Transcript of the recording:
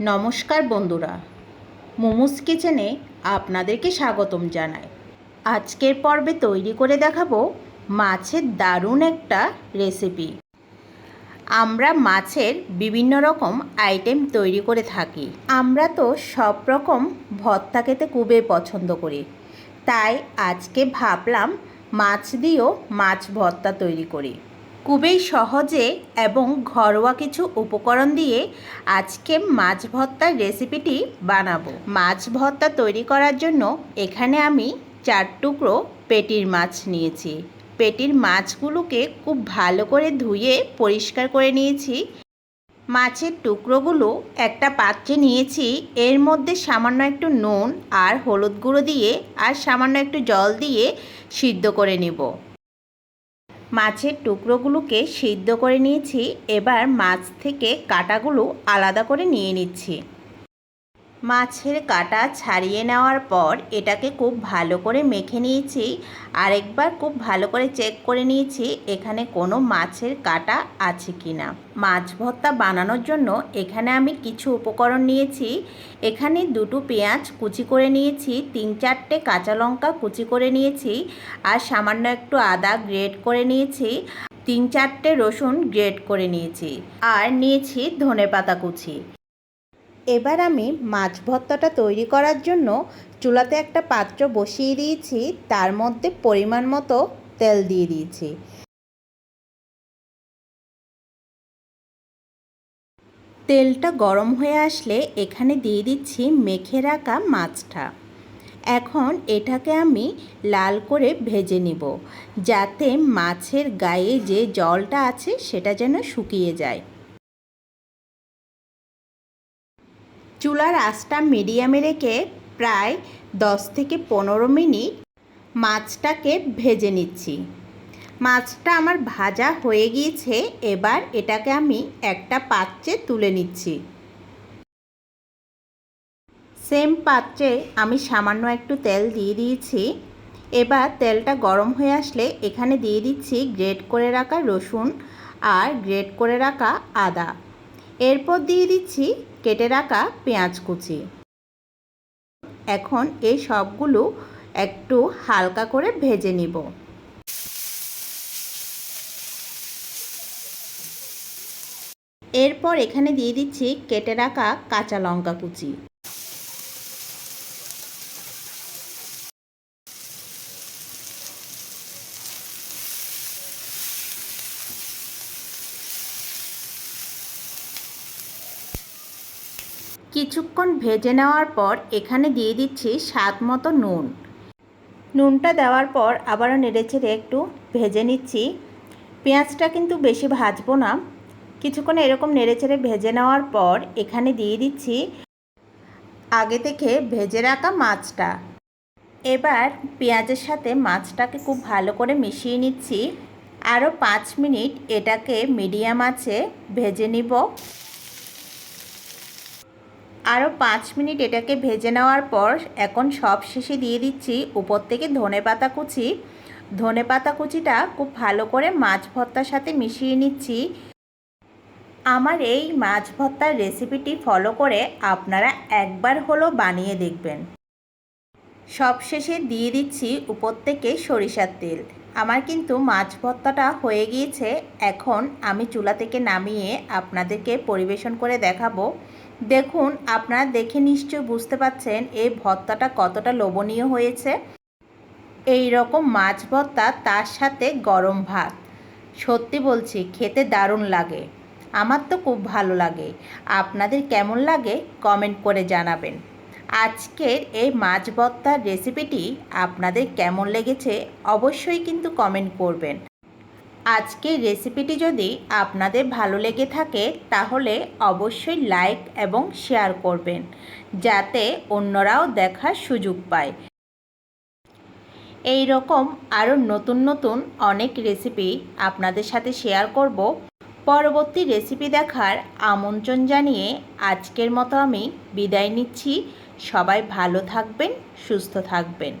নমস্কার বন্ধুরা। মোমোস কিচেনে আপনাদেরকে স্বাগতম জানাই। আজকের পর্বে তৈরি করে দেখাবো মাছের দারুণ একটা রেসিপি। আমরা মাছের বিভিন্ন রকম আইটেম তৈরি করে থাকি। আমরা তো সব রকম ভর্তা খেতে খুবই পছন্দ করি। তাই আজকে ভাবলাম মাছ দিয়েও মাছ ভর্তা তৈরি করি। খুবই সহজে এবং ঘরোয়া কিছু উপকরণ দিয়ে আজকে মাছ ভর্তার রেসিপিটি বানাবো। মাছ ভর্তা তৈরি করার জন্য এখানে আমি চার টুকরো পেটির মাছ নিয়েছি। পেটির মাছগুলোকে খুব ভালো করে ধুয়ে পরিষ্কার করে নিয়েছি। মাছের টুকরোগুলো একটা পাত্রে নিয়েছি। এর মধ্যে সামান্য একটু নুন আর হলুদ গুঁড়ো দিয়ে আর সামান্য একটু জল দিয়ে সিদ্ধ করে নেব। মাছের টুকরোগুলোকে সিদ্ধ করে নিয়েছি এবার মাছ থেকে কাটাগুলো আলাদা করে নিয়ে নিচ্ছি। মাছের কাটা ছাড়িয়ে নেওয়ার পর এটাকে খুব ভালো করে মেখে নিয়েছি। আরেকবার খুব ভালো করে চেক করে নিয়েছি, এখানে কোনো মাছের কাটা আছে কি না মাছ ভর্তা বানানোর জন্য এখানে আমি কিছু উপকরণ নিয়েছি। এখানে দুটো পেঁয়াজ কুচি করে নিয়েছি, তিন চারটে কাঁচা লঙ্কা কুচি করে নিয়েছি আর সামান্য একটু আদা গ্রেট করে নিয়েছি, তিন চারটে রসুন গ্রেট করে নিয়েছি। আর নিয়েছি ধনে পাতা কুচি। এবার আমি মাছ ভর্তাটা তৈরি করার জন্য চুলাতে একটা পাত্র বসিয়ে দিয়েছি। তার মধ্যে পরিমাণ মতো তেল দিয়ে দিয়েছি। তেলটা গরম হয়ে আসলে এখানে দিয়ে দিচ্ছি মেখে রাখা মাছটা। এখন এটাকে আমি লাল করে ভেজে নিব, যাতে মাছের গায়ে যে জলটা আছে সেটা যেন শুকিয়ে যায়। চুলার আঁচটা মিডিয়ামে রেখে প্রায় দশ থেকে পনেরো মিনিট মাছটাকে ভেজে নিচ্ছি। মাছটা আমার ভাজা হয়ে গিয়েছে, এবার এটাকে আমি একটা পাত্রে তুলে নিচ্ছি। সেম পাত্রে আমি সামান্য একটু তেল দিয়ে দিয়েছি। এবার তেলটা গরম হয়ে আসলে এখানে দিয়ে দিচ্ছি গ্রেট করে রাখা রসুন আর গ্রেট করে রাখা আদা। এরপর দিয়ে দিচ্ছি কেটে রাখা পেঁয়াজ কুচি। এখন এই সবগুলো একটু হালকা করে ভেজে নিব। এরপর এখানে দিয়ে দিচ্ছি কেটে রাখা কাঁচা লঙ্কা কুচি। কিছুক্ষণ ভেজে নেওয়ার পর এখানে দিয়ে দিচ্ছি স্বাদ মতো নুন। নুনটা দেওয়ার পর আবারও নেড়েচেড়ে একটু ভেজে নিচ্ছি। পেঁয়াজটা কিন্তু বেশি ভাজবো না। কিছুক্ষণ এরকম নেড়েচেড়ে ভেজে নেওয়ার পর এখানে দিয়ে দিচ্ছি আগে থেকে ভেজে রাখা মাছটা। এবার পেঁয়াজের সাথে মাছটাকে খুব ভালো করে মিশিয়ে নিচ্ছি। আরও পাঁচ মিনিট এটাকে মিডিয়াম আছে ভেজে নিব। আরও পাঁচ মিনিট এটাকে ভেজে নেওয়ার পর এখন সব শেষে দিয়ে দিচ্ছি উপর থেকে ধনে পাতা কুচি। ধনে পাতা কুচিটা খুব ভালো করে মাছ ভর্তার সাথে মিশিয়ে নিচ্ছি। আমার এই মাছ ভর্তার রেসিপিটি ফলো করে আপনারা একবার হলো বানিয়ে দেখবেন। সব শেষে দিয়ে দিচ্ছি উপর থেকে সরিষার তেল। আমার কিন্তু মাছ ভর্তাটা হয়ে গিয়েছে। এখন আমি চুলা থেকে নামিয়ে আপনাদেরকে পরিবেশন করে দেখাবো। দেখুন, আপনারা দেখে নিশ্চয় বুঝতে পাচ্ছেন এই ভর্তাটা কতটা লোভনীয় হয়েছে। এই রকম মাছ ভর্তা তার সাথে গরম ভাত। সত্যি বলছি, খেতে দারুণ লাগে। আমার তো খুব ভালো লাগে। আপনাদের কেমন লাগে কমেন্ট করে জানাবেন। আজকের এই মাছ ভর্তার রেসিপিটি আপনাদের কেমন লেগেছে অবশ্যই কিন্তু কমেন্ট করবেন। আজকের রেসিপিটি যদি আপনাদের ভালো লেগে থাকে, তাহলে অবশ্যই লাইক এবং শেয়ার করবেন, যাতে অন্যরাও দেখার সুযোগ পায়। এই রকম আরও নতুন নতুন অনেক রেসিপি আপনাদের সাথে শেয়ার করব। পরবর্তী রেসিপি দেখার আমন্ত্রণ জানিয়ে আজকের মতো আমি বিদায় নিচ্ছি। সবাই ভালো থাকবেন, সুস্থ থাকবেন।